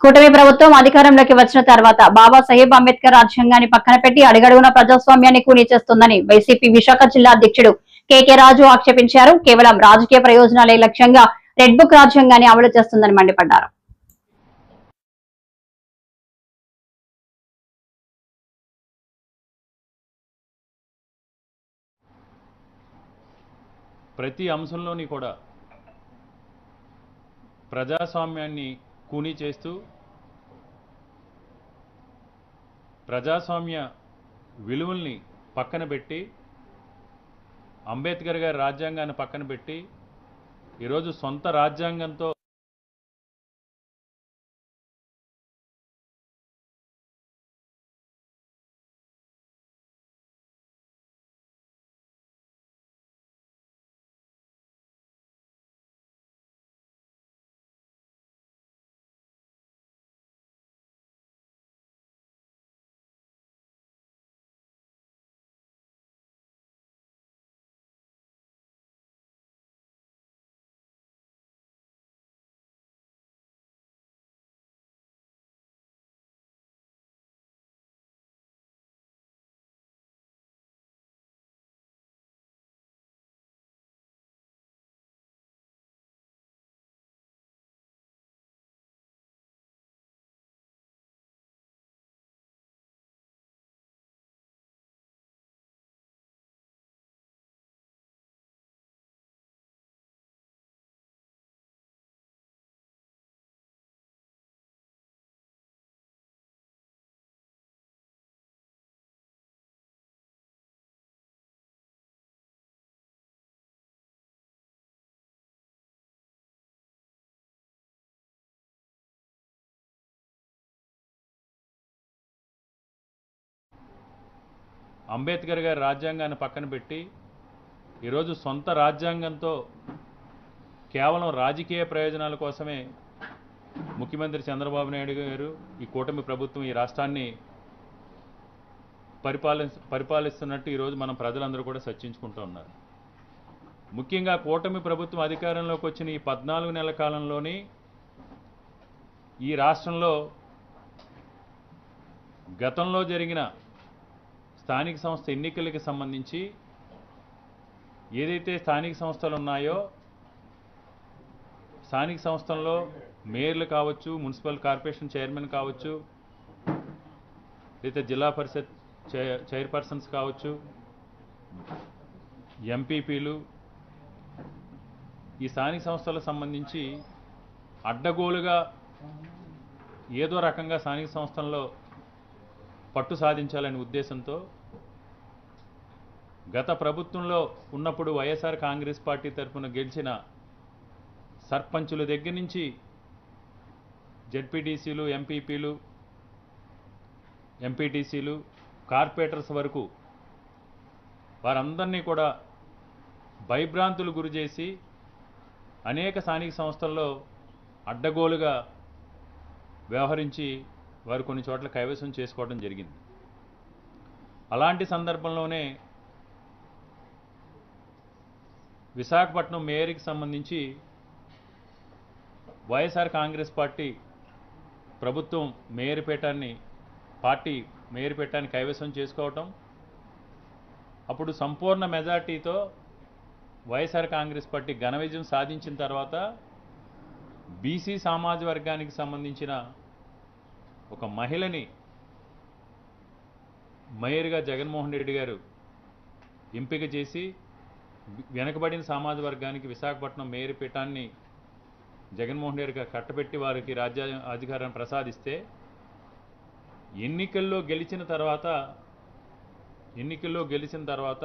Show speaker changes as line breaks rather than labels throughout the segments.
కూటమి ప్రభుత్వం అధికారంలోకి వచ్చిన తర్వాత బాబాసాహెబ్ అంబేద్కర్ రాజ్యాంగాన్ని పక్కన పెట్టి అడుగడుగున ప్రజాస్వామ్యాన్ని కూనీ చేస్తుందని వైసీపీ విశాఖ జిల్లా అధ్యక్షుడు కేకే రాజు ఆక్షేపించారు. కేవలం రాజకీయ ప్రయోజనాలే లక్ష్యంగా రెడ్ బుక్ రాజ్యాంగాన్ని అమలు చేస్తుందని మండిపడ్డారు.
ప్రతి అంశంలోని కూడా ప్రజాస్వామ్యాన్ని కూనీ చేస్తూ ప్రజాస్వామ్య విలువల్ని పక్కన పెట్టి అంబేద్కర్ గారి రాజ్యాంగాన్ని పక్కన పెట్టి ఈరోజు సొంత రాజ్యాంగంతో అంబేద్కర్ గారి రాజ్యాంగాన్ని పక్కన పెట్టి ఈరోజు సొంత రాజ్యాంగంతో కేవలం రాజకీయ ప్రయోజనాల కోసమే ముఖ్యమంత్రి చంద్రబాబు నాయుడు గారు ఈ కూటమి ప్రభుత్వం ఈ రాష్ట్రాన్ని పరిపాలి పరిపాలిస్తున్నట్టు ఈరోజు మనం ప్రజలందరూ కూడా చర్చించుకుంటూ ఉన్నారు. ముఖ్యంగా కూటమి ప్రభుత్వం అధికారంలోకి వచ్చిన ఈ పద్నాలుగు నెలల కాలంలోని ఈ రాష్ట్రంలో గతంలో జరిగిన స్థానిక సంస్థ ఎన్నికలకి సంబంధించి ఏదైతే స్థానిక సంస్థలు ఉన్నాయో స్థానిక సంస్థల్లో మేయర్లు కావచ్చు మున్సిపల్ కార్పొరేషన్ చైర్మన్ కావచ్చు లేదా జిల్లా పరిషత్ చైర్పర్సన్స్ కావచ్చు ఎంపీపీలు ఈ స్థానిక సంస్థలకు సంబంధించి అడ్డగోలుగా ఏదో రకంగా స్థానిక సంస్థల్లో పట్టు సాధించాలనే ఉద్దేశంతో గత ప్రభుత్వంలో ఉన్నప్పుడు వైఎస్ఆర్ కాంగ్రెస్ పార్టీ తరఫున గెలిచిన సర్పంచుల దగ్గర నుంచి జెడ్పీటీసీలు ఎంపీపీలు ఎంపీటీసీలు కార్పొరేటర్స్ వరకు వారందరినీ కూడా భయభ్రాంతులు గురి చేసి అనేక స్థానిక సంస్థల్లో అడ్డగోలుగా వ్యవహరించి వారు కొన్ని చోట్ల కైవసం చేసుకోవడం జరిగింది. అలాంటి సందర్భంలోనే విశాఖపట్నం మేయర్కి సంబంధించి వైఎస్ఆర్ కాంగ్రెస్ పార్టీ ప్రభుత్వం మేయర్పేటాన్ని పార్టీ మేయర్పేటాన్ని కైవసం చేసుకోవటం అప్పుడు సంపూర్ణ మెజార్టీతో వైఎస్ఆర్ కాంగ్రెస్ పార్టీ ఘన విజయం సాధించిన తర్వాత బీసీ సామాజ వర్గానికి సంబంధించిన ఒక మహిళని మేయర్గా జగన్మోహన్ రెడ్డి గారు ఎంపిక చేసి వెనకబడిన సమాజ వర్గానికి విశాఖపట్నం మేయర్ పీఠాన్ని జగన్మోహన్ రెడ్డి గారు కట్టబెట్టి వారికి రాజ్య అధికారాన్ని ప్రసాదిస్తే ఎన్నికల్లో గెలిచిన తర్వాత ఎన్నికల్లో గెలిచిన తర్వాత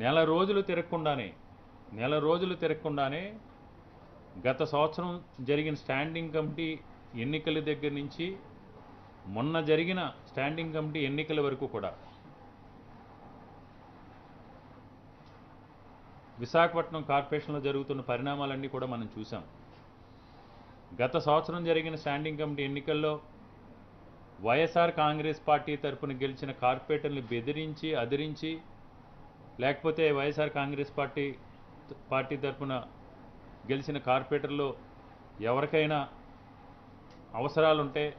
నెల రోజులు తిరగకుండానే నెల రోజులు తిరగకుండానే గత సంవత్సరం జరిగిన స్టాండింగ్ కమిటీ ఎన్నికల దగ్గర నుంచి మొన్న జరిగిన స్టాండింగ్ కమిటీ ఎన్నికల వరకు కూడా విశాఖపట్నం కార్పొరేషన్లో జరుగుతున్న పరిణామాలన్నీ కూడా మనం చూసాం గత సంవత్సరం జరిగిన స్టాండింగ్ కమిటీ ఎన్నికల్లో వైఎస్ఆర్ కాంగ్రెస్ పార్టీ తరపున గెలిచిన కార్పొరేటర్ని బెదిరించి అదిరించి లేకపోతే వైఎస్ఆర్ కాంగ్రెస్ పార్టీ పార్టీ తరపున గెలిచిన కార్పొరేటర్లో ఎవరికైనా అవసరాలుంటే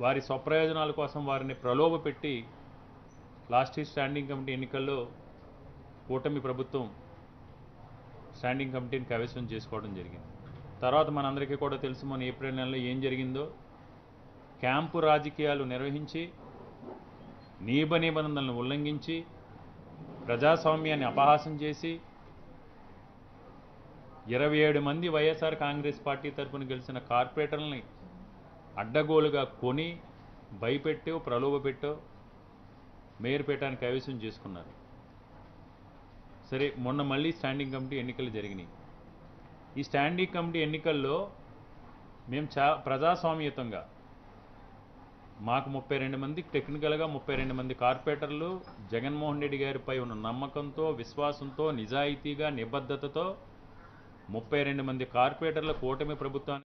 వారి స్వప్రయోజనాల కోసం వారిని ప్రలోభ పెట్టి లాస్ట్ స్టాండింగ్ కమిటీ ఎన్నికల్లో కూటమి ప్రభుత్వం స్టాండింగ్ కమిటీని కైవసం చేసుకోవడం జరిగింది. తర్వాత మనందరికీ కూడా తెలుసు మన ఏప్రిల్ నెలలో ఏం జరిగిందో. క్యాంపు రాజకీయాలు నిర్వహించి నియమ నిబంధనలను ఉల్లంఘించి ప్రజాస్వామ్యాన్ని అపహాసం చేసి ఇరవై ఏడు మంది వైఎస్ఆర్ కాంగ్రెస్ పార్టీ తరఫున గెలిచిన కార్పొరేటర్లని అడ్డగోలుగా కొని భయపెట్టో ప్రలోభపెట్టో మేయర్ పీఠాన్ని కైవసం చేసుకున్నారు. సరే మొన్న మళ్ళీ స్టాండింగ్ కమిటీ ఎన్నికలు జరిగినాయి. ఈ స్టాండింగ్ కమిటీ ఎన్నికల్లో మేము చా ప్రజాస్వామ్యతంగా మాకు ముప్పై రెండు మంది టెక్నికల్గా ముప్పై రెండు మంది కార్పొరేటర్లు జగన్మోహన్ రెడ్డి గారిపై ఉన్న నమ్మకంతో విశ్వాసంతో నిజాయితీగా నిబద్ధతతో ముప్పై రెండు మంది కార్పొరేటర్ల కూటమి ప్రభుత్వాన్ని